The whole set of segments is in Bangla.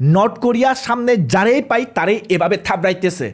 নর্থ কোরিয়ার সামনে যারাই পাই তারাই এভাবে থাবড়াইতেছে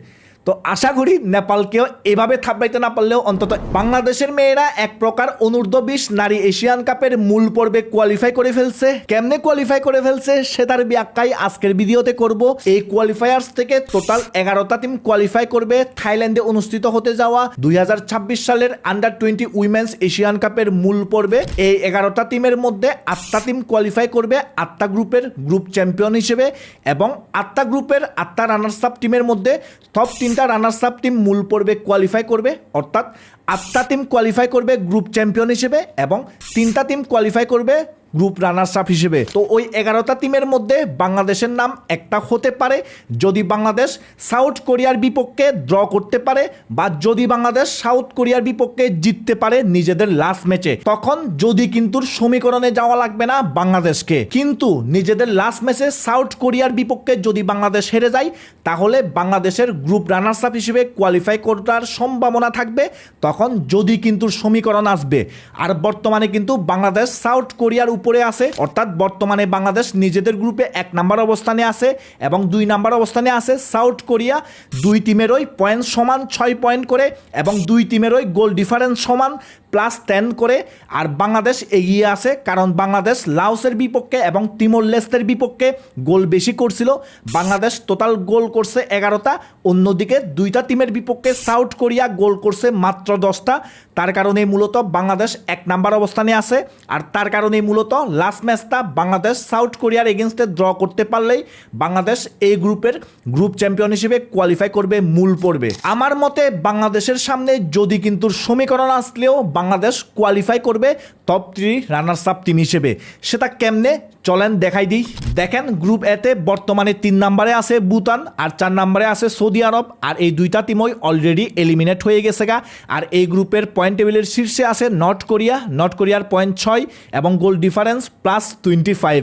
তো আশা করি নেপালকেও এভাবে থাবড়াইতে না পারলেও অন্তত বাংলাদেশের মেয়েরা এক প্রকার অনূর্ধ্ব বিশ নারী এশিয়ান কাপের মূল পর্বে কোয়ালিফাই করে ফেলছে। কেমনে কোয়ালিফাই করে ফেলছে সে তার ব্যাখ্যাই আজকের ভিডিওতে করব। এই কোয়ালিফায়ার্স থেকে টোটাল এগারোটা টিম কোয়ালিফাই করবে। থাইল্যান্ডে অনুষ্ঠিত হতে যাওয়া দুই হাজার ছাব্বিশ সালের আন্ডার টোয়েন্টি উইমেন্স এশিয়ান কাপের মূল পর্বে এই এগারোটা টিমের মধ্যে আটটা টিম কোয়ালিফাই করবে। আটটা গ্রুপের গ্রুপ চ্যাম্পিয়ন হিসেবে এবং আটটা গ্রুপের আটটা রানার্স আপ টিমের মধ্যে টপ তিনটা রানার্স আপ টিম মূল পর্বে কোয়ালিফাই করবে, অর্থাৎ আটটা টিম কোয়ালিফাই করবে গ্রুপ চ্যাম্পিয়ন হিসেবে এবং তিনটা টিম কোয়ালিফাই করবে গ্রুপ রানার্স আপ হিসেবে। তো ওই এগারোটা টিমের মধ্যে বাংলাদেশের নাম একটা হতে পারে, যদি বাংলাদেশ সাউথ কোরিয়ার বিপক্ষে ড্র করতে পারে বা যদি বাংলাদেশ সাউথ কোরিয়ার বিপক্ষে জিততে পারে নিজেদের লাস্ট ম্যাচে তখন যদি কিন্তু সমীকরণে যাওয়া লাগবে না বাংলাদেশকে। কিন্তু নিজেদের লাস্ট ম্যাচে সাউথ কোরিয়ার বিপক্ষে যদি বাংলাদেশ হেরে যায়, তাহলে বাংলাদেশের গ্রুপ রানার্স আপ হিসেবে কোয়ালিফাই করার সম্ভাবনা থাকবে। তখন যদি কিন্তু সমীকরণ আসবে, আর বর্তমানে কিন্তু বাংলাদেশ সাউথ কোরিয়ার উপরে আছে, অর্থাৎ বর্তমানে বাংলাদেশ নিজেদের গ্রুপে এক নাম্বার অবস্থানে আছে এবং দুই নাম্বার অবস্থানে আছে সাউথ কোরিয়া দুই টিমেরই পয়েন্ট সমান ছয় পয়েন্ট করে এবং দুই টিমেরই গোল ডিফারেন্স সমান প্লাস টেন করে আর বাংলাদেশ এগিয়ে আছে, কারণ বাংলাদেশ লাওসের বিপক্ষে এবং তিমোর লেস্তের বিপক্ষে গোল বেশি করছিল। বাংলাদেশ টোটাল গোল করছে এগারোটা, অন্যদিকে দুইটা টিমের বিপক্ষে সাউথ কোরিয়া গোল করছে মাত্র দশটা। তার কারণে মূলত বাংলাদেশ এক নাম্বার অবস্থানে আছে, আর তার কারণে মূলত লাস্ট ম্যাচটা বাংলাদেশ সাউথ কোরিয়ার এগেনস্টে ড্র করতে পারলেই বাংলাদেশ এই গ্রুপের গ্রুপ চ্যাম্পিয়ন হিসেবে কোয়ালিফাই করবে, মূল পর্বে। আমার মতে বাংলাদেশের সামনে যদি কিন্তু সমীকরণ আসলেও বাংলাদেশ কোয়ালিফাই করবে top three runners up team হিসেবে। সেটা কেমনে চলেন দেখাই দিই। দেখেন গ্রুপ এতে বর্তমানে তিন নম্বরে আছে ভুটান আর চার নম্বরে আছে সৌদি আরব। আর এই দুইটা টিমই অলরেডি এলিমিনেট হয়ে গেছে গা। আর এই গ্রুপের পয়েন্ট টেবিলের শীর্ষে আছে নর্থ কোরিয়া নর্থ কোরিয়ার পয়েন্ট ছয় এবং goal difference plus twenty five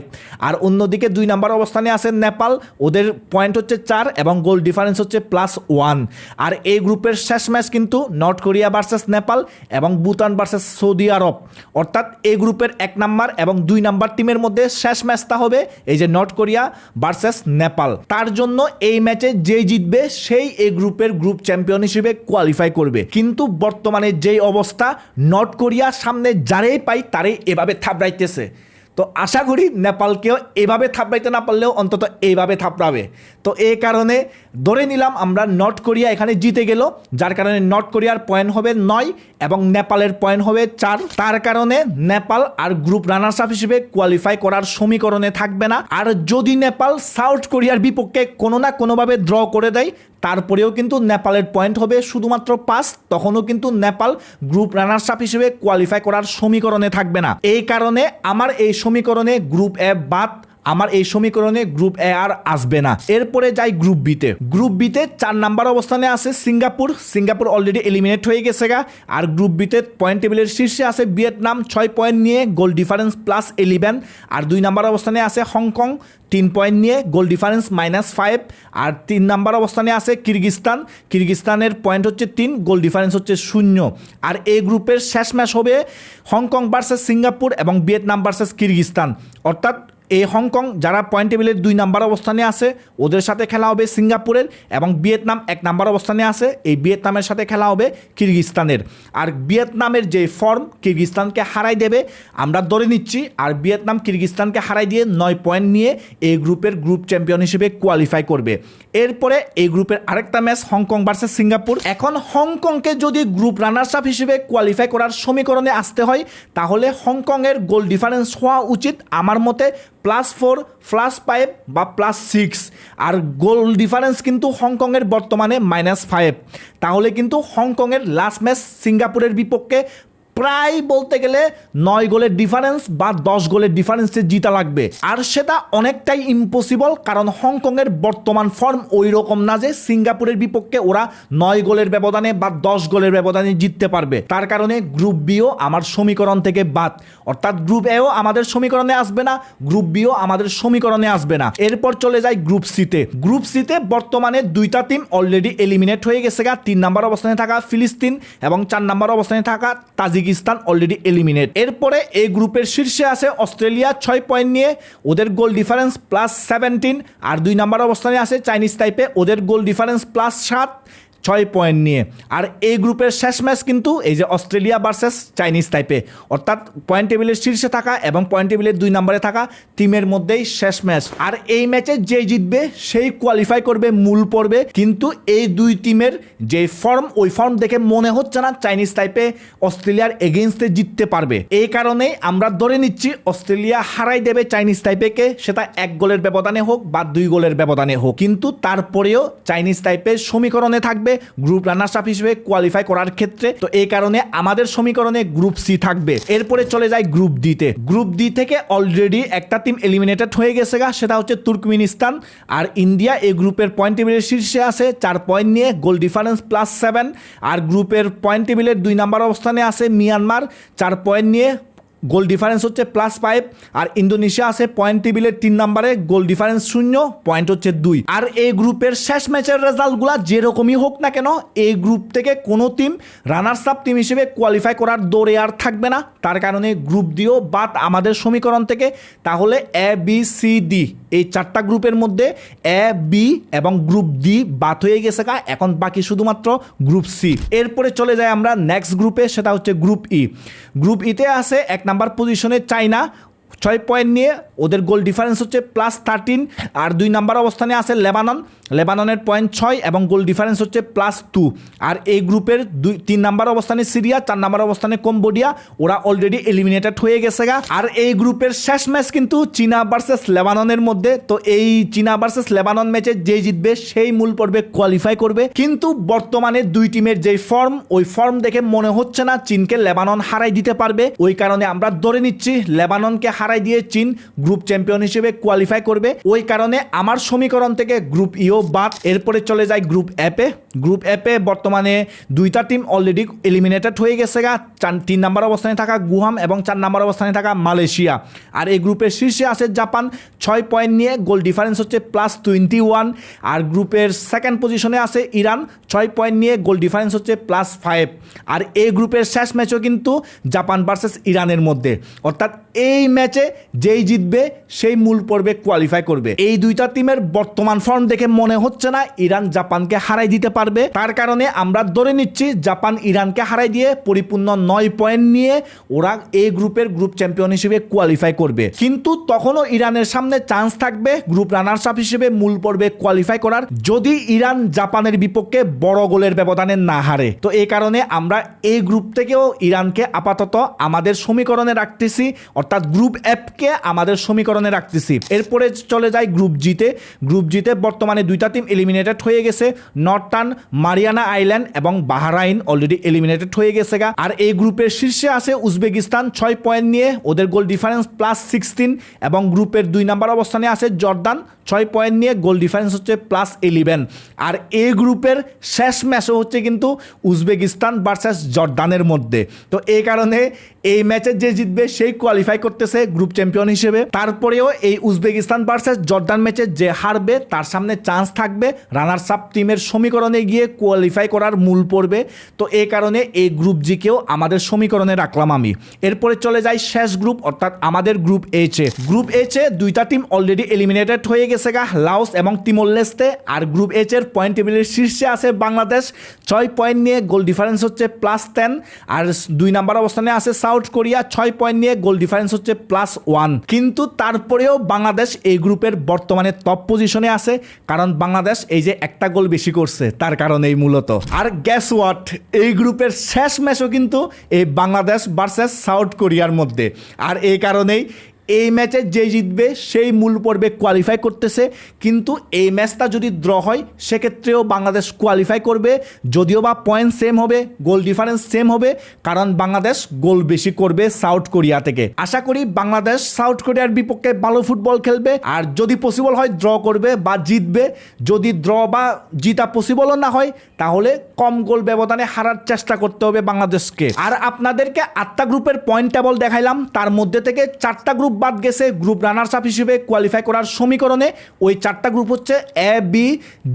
আর অন্যদিকে দুই নম্বর অবস্থানে আছে নেপাল। ওদের পয়েন্ট হচ্ছে চার এবং গোল ডিফারেন্স হচ্ছে প্লাস ওয়ান আর এই গ্রুপের শেষ ম্যাচ কিন্তু নর্থ কোরিয়া ভার্সেস নেপাল এবং ভুটান ভার্সেস সৌদি আরব। অর্থাৎ এই গ্রুপের এক নাম্বার এবং দুই নাম্বার টিমের মধ্যে শেষ ম্যাচটা হবে এই যে নর্থ কোরিয়া ভার্সেস নেপাল। তার জন্য এই ম্যাচে যে জিতবে, সেই এই গ্রুপের গ্রুপ চ্যাম্পিয়ন হিসেবে কোয়ালিফাই করবে। কিন্তু বর্তমানে যেই অবস্থা, নর্থ কোরিয়া সামনে যারেই পাই তারেই এভাবে থাবড়াইতেছে তো আশা করি নেপালকেও এভাবে থাপড়াইতে না পারলেও অন্তত এইভাবে থাপড়াবে। তো এই কারণে ধরে নিলাম আমরা নর্থ কোরিয়া এখানে জিতে গেল, যার কারণে নর্থ কোরিয়ার পয়েন্ট হবে নয় এবং নেপালের পয়েন্ট হবে চার। তার কারণে নেপাল আর গ্রুপ রানার্স আপ হিসেবে কোয়ালিফাই করার সমীকরণে থাকবে না। আর যদি নেপাল সাউথ কোরিয়ার বিপক্ষে কোনো না কোনোভাবে ড্র করে দেয় তারপরেও কিন্তু নেপালের পয়েন্ট হবে শুধুমাত্র পাঁচ, তখনও কিন্তু নেপাল গ্রুপ রানার্স আপ হিসেবে কোয়ালিফাই করার সমীকরণে থাকবে না। এই কারণে আমার এই সমীকরণে গ্রুপ এ বাদ আমার এই সমীকরণে গ্রুপ এ আর আসবে না। এরপরে যাই গ্রুপ বিতে গ্রুপ বিতে চার নাম্বার অবস্থানে আছে সিঙ্গাপুর। সিঙ্গাপুর অলরেডি এলিমিনেট হয়ে গেছে গা। আর গ্রুপ বিতে পয়েন্ট টেবিলের শীর্ষে আছে ভিয়েতনাম। ছয় পয়েন্ট নিয়ে গোল ডিফারেন্স প্লাস ইলেভেন আর দুই নাম্বার অবস্থানে আছে হংকং। তিন পয়েন্ট নিয়ে গোল ডিফারেন্স মাইনাস ফাইভ আর তিন নাম্বার অবস্থানে আছে কিরগিস্তান। কিরগিস্তানের পয়েন্ট হচ্ছে তিন গোল ডিফারেন্স হচ্ছে শূন্য। আর এই গ্রুপের শেষ ম্যাচ হবে হংকং ভার্সেস সিঙ্গাপুর এবং ভিয়েতনাম ভার্সেস কিরগিস্তান। অর্থাৎ এই হংকং, যারা পয়েন্ট টেবিলের দুই নাম্বার অবস্থানে আছে, ওদের সাথে খেলা হবে সিঙ্গাপুরের এবং ভিয়েতনাম এক নাম্বার অবস্থানে আছে। এই ভিয়েতনামের সাথে খেলা হবে কিরগিস্তানের। আর ভিয়েতনামের যে ফর্ম কিরগিস্তানকে হারাই দেবে, আমরা ধরে নিচ্ছি, আর ভিয়েতনাম কিরগিস্তানকে হারাই দিয়ে নয় পয়েন্ট নিয়ে এই গ্রুপের গ্রুপ চ্যাম্পিয়ন হিসেবে কোয়ালিফাই করবে। এরপরে এই গ্রুপের আরেকটা ম্যাচ হংকং ভার্সেস সিঙ্গাপুর। এখন হংকংকে যদি গ্রুপ রানার্স আপ হিসেবে কোয়ালিফাই করার সমীকরণে আসতে হয়, তাহলে হংকংয়ের গোল ডিফারেন্স হওয়া উচিত। আমার মতে প্লাস ফোর প্লাস ফাইভ বা প্লাস সিক্স আর গোল ডিফারেন্স কিন্তু হংকংয়ের বর্তমানে মাইনাস ফাইভ তাহলে কিন্তু হংকংয়ের লাস্ট ম্যাচ সিঙ্গাপুরের বিপক্ষে প্রায় বলতে গেলে নয় গোলের ডিফারেন্স বা দশ গোলের ডিফারেন্সে জিতা লাগবে। আর সেটা অনেকটাই ইম্পসিবল কারণ হংকংয়ের বর্তমান ফর্ম ওই রকম না যে সিঙ্গাপুরের বিপক্ষে ওরা নয় গোলের ব্যবধানে বা দশ গোলের ব্যবধানে জিততে পারবে। তার কারণে গ্রুপ বিও আমার সমীকরণ থেকে বাদ। অর্থাৎ গ্রুপ এও আমাদের সমীকরণে আসবে না গ্রুপ বিও আমাদের সমীকরণে আসবে না। এরপর চলে যায় গ্রুপ সিতে গ্রুপ সিতে বর্তমানে দুইটা টিম অলরেডি এলিমিনেট হয়ে গেছে তিন নাম্বার অবস্থানে থাকা ফিলিস্তিন এবং চার নাম্বার অবস্থানে থাকা তাজিক উজবেকিস্তান অলরেডি এলিমিনেট এরপরে এই গ্রুপের শীর্ষে আছে অস্ট্রেলিয়া, ছয় পয়েন্ট নিয়ে ওদের গোল ডিফারেন্স প্লাস সেভেন্টিন আর দুই নম্বর অবস্থানে আছে চাইনিজ টাইপে ওদের গোল ডিফারেন্স প্লাস সাত। ছয় পয়েন্ট নিয়ে। আর এই গ্রুপের শেষ ম্যাচ কিন্তু এই যে অস্ট্রেলিয়া ভার্সেস চাইনিজ টাইপে। অর্থাৎ পয়েন্ট টেবিলের শীর্ষে থাকা এবং পয়েন্ট টেবিলের দুই নম্বরে থাকা টিমের মধ্যেই শেষ ম্যাচ। আর এই ম্যাচে যে জিতবে, সেই কোয়ালিফাই করবে, মূল পর্বে কিন্তু এই দুই টিমের যে ফর্ম ওই ফর্ম দেখে মনে হচ্ছে না চাইনিজ টাইপে অস্ট্রেলিয়ার এগেনস্টে জিততে পারবে। এই কারণেই আমরা ধরে নিচ্ছি অস্ট্রেলিয়া হারাই দেবে চাইনিজ টাইপেকে সেটা এক গোলের ব্যবধানে হোক বা দুই গোলের ব্যবধানে হোক। কিন্তু তারপরেও চাইনিজ টাইপের সমীকরণে থাকবে গ্রুপ রানার্স আপ হিসেবে কোয়ালিফাই করার ক্ষেত্রে। তো এই কারণে আমাদের সমীকরণে গ্রুপ সি থাকবে। এরপরে চলে যায় গ্রুপ ডিতে গ্রুপ ডি থেকে অলরেডি একটা টিম এলিমিনেটেড হয়ে গেছে গা, সেটা হচ্ছে তুর্কমিনিস্তান। আর ইন্ডিয়া এই গ্রুপের পয়েন্ট টেবিলের শীর্ষে আছে, চার পয়েন্ট নিয়ে গোল ডিফারেন্স প্লাস সেভেন আর গ্রুপের পয়েন্ট টেবিলের দুই নাম্বার অবস্থানে আছে মিয়ানমার চার পয়েন্ট নিয়ে গোল ডিফারেন্স হচ্ছে প্লাস ফাইভ আর ইন্দোনেশিয়া আছে পয়েন্ট টেবিলের তিন নম্বরে, গোল ডিফারেন্স শূন্য পয়েন্ট হচ্ছে দুই। আর এই গ্রুপের শেষ ম্যাচের রেজাল্টগুলো যেরকমই হোক না কেন এই গ্রুপ থেকে কোনো টিম রানার্স আপ টিম হিসেবে কোয়ালিফাই করার দৌড়ে আর থাকবে না। তার কারণে গ্রুপ দিও বাদ আমাদের সমীকরণ থেকে তাহলে এ বি সি ডি এই চারটা গ্রুপের মধ্যে এ বি এবং গ্রুপ ডি বাদ হয়ে গেছে কা এখন বাকি শুধুমাত্র গ্রুপ সি এরপরে চলে যায় আমরা নেক্সট গ্রুপে সেটা হচ্ছে গ্রুপ ই গ্রুপ ইতে আছে এক নাম্বার পজিশনে চাইনা ছয় পয়েন্ট নিয়ে ওদের গোল ডিফারেন্স হচ্ছে প্লাস থার্টিন আর দুই নাম্বার অবস্থানে আছে লেবানন। লেবাননের পয়েন্ট ছয় এবং গোল ডিফারেন্স হচ্ছে প্লাস টু আর এই গ্রুপের দুই, তিন নাম্বার অবস্থানে সিরিয়া, চার নাম্বার অবস্থানে কম্বোডিয়া। ওরা অলরেডি এলিমিনেটেড হয়ে গেছে গা। আর এই গ্রুপের শেষ ম্যাচ কিন্তু চীনা ভার্সেস লেবাননের মধ্যে। তো এই চীনা ভার্সেস লেবানন ম্যাচে যে জিতবে, সেই মূল পর্বে কোয়ালিফাই করবে। কিন্তু বর্তমানে দুই টিমের যে ফর্ম ওই ফর্ম দেখে মনে হচ্ছে না চীনকে লেবানন হারাই দিতে পারবে। ওই কারণে আমরা ধরে নিচ্ছি লেবাননকে হারাই দিয়ে চীন গ্রুপ চ্যাম্পিয়ন হিসেবে কোয়ালিফাই করবে। ওই কারণে আমার সমীকরণ থেকে গ্রুপ ইও বাদ। এরপরে চলে যায় গ্রুপ অ্যাপে গ্রুপ অ্যাপে বর্তমানে দুইটা টিম অলরেডি এলিমিনেটেড হয়ে গেছে গা। চার- তিন নম্বর অবস্থানে থাকা গুহাম এবং চার নম্বর অবস্থানে থাকা মালয়েশিয়া। আর এই গ্রুপের শীর্ষে আছে জাপান। ছয় পয়েন্ট নিয়ে গোল ডিফারেন্স হচ্ছে প্লাস টোয়েন্টি ওয়ান আর গ্রুপের সেকেন্ড পজিশনে আছে ইরান। ছয় পয়েন্ট নিয়ে গোল ডিফারেন্স হচ্ছে প্লাস ফাইভ আর এই গ্রুপের শেষ ম্যাচও কিন্তু জাপান ভার্সেস ইরানের মধ্যে। অর্থাৎ এই ম্যাচে যেই জিতবে, সেই মূল পর্বে কোয়ালিফাই করবে। এই দুইটা টিমের বর্তমান ফর্ম দেখে মনে হচ্ছে না ইরান জাপানকে হারাই দিতে পারবে। তার কারণে আমরা ধরে নিচ্ছি জাপান ইরানকে হারাই দিয়ে পরিপূর্ণ নয় পয়েন্ট নিয়ে ওরা এই গ্রুপের গ্রুপ চ্যাম্পিয়ন হিসেবে কোয়ালিফাই করবে। কিন্তু তখনও ইরানের সামনে চান্স থাকবে গ্রুপ রানার্স আপ হিসেবে মূল পর্বে কোয়ালিফাই করার, যদি ইরান জাপানের বিপক্ষে বড় গোলের ব্যবধানে না হারে। তো এই কারণে আমরা এই গ্রুপ থেকেও ইরানকে আপাতত আমাদের সমীকরণে রাখতেছি। অর্থাৎ গ্রুপ অ্যাপকে আমাদের সমীকরণে রাখতেছি। এরপরে চলে যায় গ্রুপ জিতে গ্রুপ জিতে বর্তমানে দুইটা টিম এলিমিনেটেড হয়ে গেছে। নর্থার্ন মারিয়ানা আইল্যান্ড এবং বাহারাইন অলরেডি এলিমিনেটেড হয়ে গেছে গা। আর এই গ্রুপের শীর্ষে আছে উজবেকিস্তান ছয় পয়েন্ট নিয়ে। ওদের গোল ডিফারেন্স প্লাস সিক্সটিন এবং গ্রুপের দুই নাম্বার অবস্থানে আছে জর্দান ছয় পয়েন্ট নিয়ে গোল ডিফারেন্স হচ্ছে প্লাস ইলেভেন আর এ গ্রুপের শেষ ম্যাচও হচ্ছে কিন্তু উজবেকিস্তান ভার্সেস জর্দানের মধ্যে। তো এই কারণে এই ম্যাচে যে জিতবে, সেই কোয়ালিফাই করতেছে গ্রুপ চ্যাম্পিয়ন হিসেবে। তারপরেও এই উজবেকিস্তান ভার্সেস জর্দান ম্যাচে যে হারবে, তার সামনে চান্স থাকবে রানার্স আপ টিমের সমীকরণে গিয়ে কোয়ালিফাই করার মূল পড়বে তো এই কারণে এই গ্রুপ জিকেও আমাদের সমীকরণে রাখলাম আমি। এরপরে চলে যাই শেষ গ্রুপ অর্থাৎ আমাদের গ্রুপ এইচে গ্রুপ এইচে দুইটা টিম অলরেডি এলিমিনেটেড হয়ে গেছে। গা লাওস এবং তিমোর-লেস্তে আর গ্রুপ এইচ এর পয়েন্ট টেবিলের শীর্ষে আছে বাংলাদেশ। ছয় পয়েন্ট নিয়ে গোল ডিফারেন্স হচ্ছে প্লাস টেন আর দুই নাম্বার অবস্থানে আছে সাউথ কোরিয়া ছয় পয়েন্ট নিয়ে গোল ডিফারেন্স হচ্ছে প্লাস ওয়ান কিন্তু তারপরেও বাংলাদেশ এই গ্রুপের বর্তমানে টপ পজিশনে আছে, কারণ বাংলাদেশ এই যে একটা গোল বেশি করছে, তার কারণেই মূলত। আর গ্যাস ওয়াট এই গ্রুপের শেষ ম্যাচও কিন্তু এই বাংলাদেশ ভার্সেস সাউথ কোরিয়ার মধ্যে। আর এই কারণেই এই ম্যাচে যে জিতবে সেই মূল পর্বে কোয়ালিফাই করতেছে। কিন্তু এই ম্যাচটা যদি ড্র হয়, সেক্ষেত্রেও বাংলাদেশ কোয়ালিফাই করবে। যদিও বা পয়েন্ট সেম হবে গোল ডিফারেন্স সেম হবে, কারণ বাংলাদেশ গোল বেশি করবে সাউথ কোরিয়া থেকে। আশা করি বাংলাদেশ সাউথ কোরিয়ার বিপক্ষে ভালো ফুটবল খেলবে। আর যদি পসিবল হয় ড্র করবে বা জিতবে। যদি ড্র বা জিতা পসিবলও না হয়, তাহলে কম গোল ব্যবধানে হারার চেষ্টা করতে হবে বাংলাদেশকে। আর আপনাদেরকে আটটা গ্রুপের পয়েন্ট টেবল দেখাইলাম। তার মধ্যে থেকে চারটা গ্রুপ বাদ গেছে গ্রুপ রানার্স আপ হিসেবে কোয়ালিফাই করার সমীকরণে। ওই চারটা গ্রুপ হচ্ছে এ বি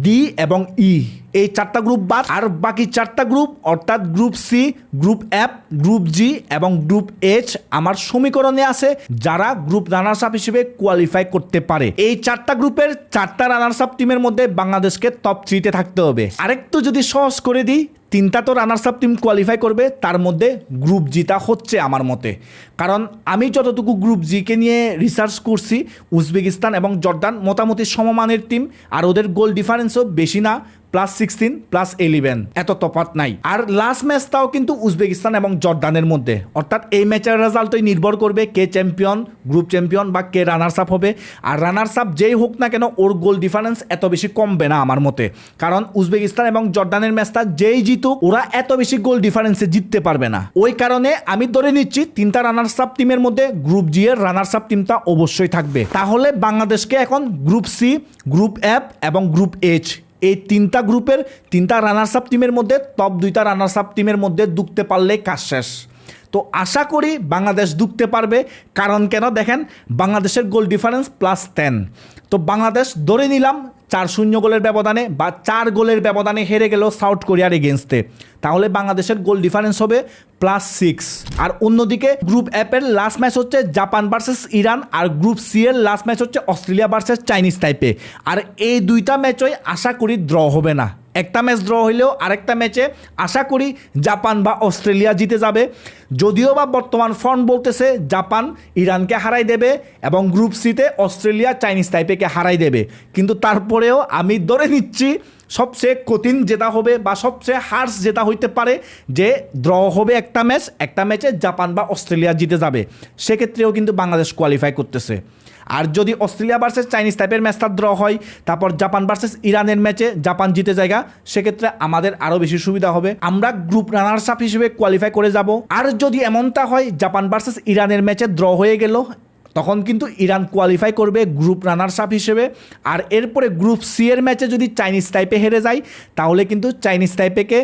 ডি এবং ই এই চারটা গ্রুপ বাদ, আর বাকি চারটা গ্রুপ অর্থাৎ group C group F group G এবং গ্রুপ এইচ আমার সমীকরণে আছে, যারা গ্রুপ রানার্স আপ হিসেবে কোয়ালিফাই করতে পারে। এই চারটা গ্রুপের চারটা রানার্স আপ টিমের মধ্যে বাংলাদেশকে টপ থ্রিতে থাকতে হবে। আরেকটু যদি সহজ করে দিই, তিনটা তো রানার্স আপ টিম কোয়ালিফাই করবে, তার মধ্যে গ্রুপ জিটা হচ্ছে আমার মতে। কারণ আমি যতটুকু গ্রুপ জিকে নিয়ে রিসার্চ করছি, উজবেকিস্তান এবং জর্দান মোটামুটি সমমানের টিম আর ওদের গোল ডিফারেন্সও বেশি না। প্লাস সিক্সটিন প্লাস ইলেভেন এত তফাৎ নাই। আর লাস্ট ম্যাচটাও কিন্তু উজবেকিস্তান এবং জর্দানের মধ্যে। অর্থাৎ এই ম্যাচের রেজাল্টই নির্ভর করবে কে চ্যাম্পিয়ন গ্রুপ চ্যাম্পিয়ন বা কে রানার্স আপ হবে। আর রানার্স আপ যেই হোক না কেন, ওর গোল ডিফারেন্স এত বেশি কমবে না আমার মতে। কারণ উজবেকিস্তান এবং জর্দানের ম্যাচটা যেই জিতুক, ওরা এত বেশি গোল ডিফারেন্সে জিততে পারবে না। ওই কারণে আমি ধরে নিচ্ছি, তিনটা রানার্স আপ টিমের মধ্যে গ্রুপ জি এর রানার্স আপ টিমটা অবশ্যই থাকবে। তাহলে বাংলাদেশকে এখন গ্রুপ সি গ্রুপ এফ এবং গ্রুপ এইচ এই তিনটা গ্রুপের তিনটা রানার্স আপ টিমের মধ্যে টপ দুইটা রানার্স আপ টিমের মধ্যে দুঃখতে পারলে কাজ শেষ। তো আশা করি বাংলাদেশ দুঃখতে পারবে, কারণ কেন দেখেন, বাংলাদেশের গোল ডিফারেন্স প্লাস টেন তো বাংলাদেশ ধরে নিলাম চার শূন্য গোলের ব্যবধানে বা চার গোলের ব্যবধানে হেরে গেল সাউথ কোরিয়ার এগেনস্টে তাহলে বাংলাদেশের গোল ডিফারেন্স হবে প্লাস সিক্স। আর অন্যদিকে গ্রুপ অ্যাপের লাস্ট ম্যাচ হচ্ছে জাপান ভার্সেস ইরান, আর গ্রুপ সি এর লাস্ট ম্যাচ হচ্ছে অস্ট্রেলিয়া ভার্সেস চাইনিজ টাইপে আর এই দুইটা ম্যাচই আশা করি ড্র হবে না। একটা ম্যাচ ড্র হইলেও আরেকটা ম্যাচে আশা করি জাপান বা অস্ট্রেলিয়া জিতে যাবে। যদিও বা বর্তমান ফর্ম বলতেছে জাপান ইরানকে হারাই দেবে এবং গ্রুপ সিতে অস্ট্রেলিয়া চাইনিজ টাইপেকে হারাই দেবে। কিন্তু তারপরেও আমি ধরে নিচ্ছি সবচেয়ে কঠিন যেটা হবে বা সবচেয়ে হার্স যেটা হইতে পারে যে ড্র হবে একটা ম্যাচ একটা ম্যাচে জাপান বা অস্ট্রেলিয়া জিতে যাবে। সেক্ষেত্রেও কিন্তু বাংলাদেশ কোয়ালিফাই করতেছে। আর যদি অস্ট্রেলিয়া ভার্সেস চাইনিজ টাইপের ম্যাচটা ড্র হয়, তারপর জাপান ভার্সেস ইরানের ম্যাচে জাপান জিতে জায়গা, সেক্ষেত্রে আমাদের আরও বেশি সুবিধা হবে। আমরা গ্রুপ রানার্স আপ হিসেবে কোয়ালিফাই করে যাব। আর যদি এমনটা হয় জাপান ভার্সেস ইরানের ম্যাচে ড্র হয়ে গেল, তখন কিন্তু ইরান কোয়ালিফাই করবে গ্রুপ রানার্স আপ হিসেবে। আর এরপরে গ্রুপ সি এর ম্যাচে যদি চাইনিজ টাইপে হেরে যায়, তাহলে কিন্তু চাইনিজ টাইপেকে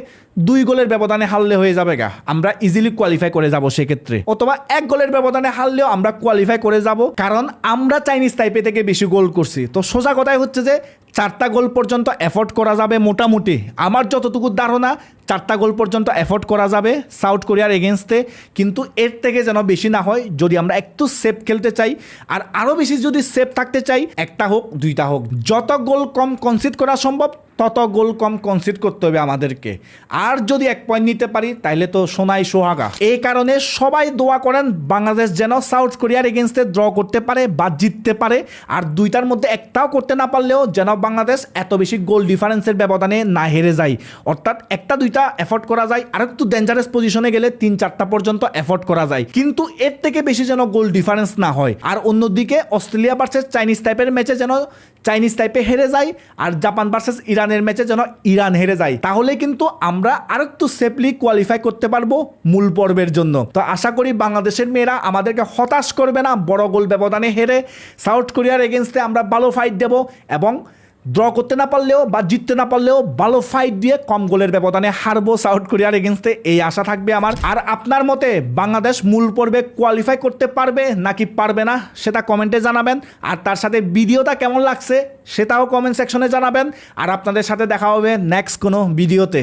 দুই গোলের ব্যবধানে হারলে হয়ে যাবে গা। আমরা ইজিলি কোয়ালিফাই করে যাব সেক্ষেত্রে। অথবা এক গোলের ব্যবধানে হারলেও আমরা কোয়ালিফাই করে যাব। কারণ আমরা চাইনিজ টাইপে থেকে বেশি গোল করছি। তো সোজা কথাই হচ্ছে যে, চারটা গোল পর্যন্ত এফোর্ড করা যাবে মোটামুটি। আমার যতটুকু ধারণা, চারটা গোল পর্যন্ত এফোর্ড করা যাবে সাউথ কোরিয়ার এগেনস্টে কিন্তু এর থেকে যেন বেশি না হয়, যদি আমরা একটু সেফ খেলতে চাই, আর আরও বেশি যদি সেফ থাকতে চাই, একটা হোক, দুইটা হোক। যত গোল কম কনসিড করা সম্ভব তত গোল কম কনসিড করতে হবে আমাদেরকে। আর যদি এক পয়েন্ট নিতে পারি তাহলে তো সোনাই সোহাগা। এই কারণে সবাই দোয়া করেন, বাংলাদেশ যেন সাউথ কোরিয়ার এগেনস্টে ড্র করতে পারে বা জিততে পারে। আর দুইটার মধ্যে একটাও করতে না পারলেও যেন বাংলাদেশ এত বেশি গোল ডিফারেন্সের ব্যবধানে না হেরে যায়। অর্থাৎ একটা দুইটা এফোর্ড করা যায়, আর একটু ডেঞ্জারাস পজিশনে গেলে তিন চারটা পর্যন্ত এফোর্ড করা যায়। কিন্তু এর থেকে বেশি যেন গোল ডিফারেন্স না হয়। আর অন্যদিকে অস্ট্রেলিয়া ভার্সেস চাইনিজ টাইপের ম্যাচে যেন চাইনিজ টাইপে হেরে যায় আর জাপান ভার্সেস ইরানের ম্যাচে যেন ইরান হেরে যায়। তাহলে কিন্তু আমরা আর একটু সেফলি কোয়ালিফাই করতে পারব মূল পর্বের জন্য। তো আশা করি বাংলাদেশের মেয়েরা আমাদেরকে হতাশ করবে না, বড় গোল ব্যবধানে হেরে সাউথ কোরিয়ার এগেনস্টে আমরা ভালো ফাইট দেব এবং ড্র করতে না পারলেও বা জিততে না পারলেও ভালো ফাইট দিয়ে কম গোলের ব্যবধানে হারবো সাউথ কোরিয়ার এগেনস্টে এই আশা থাকবে আমার। আর আপনার মতে বাংলাদেশ মূল পর্বে কোয়ালিফাই করতে পারবে নাকি পারবে না, সেটা কমেন্টে জানাবেন। আর তার সাথে ভিডিওটা কেমন লাগছে, সেটাও কমেন্ট সেকশনে জানাবেন। আর আপনাদের সাথে দেখা হবে নেক্সট কোনো ভিডিওতে।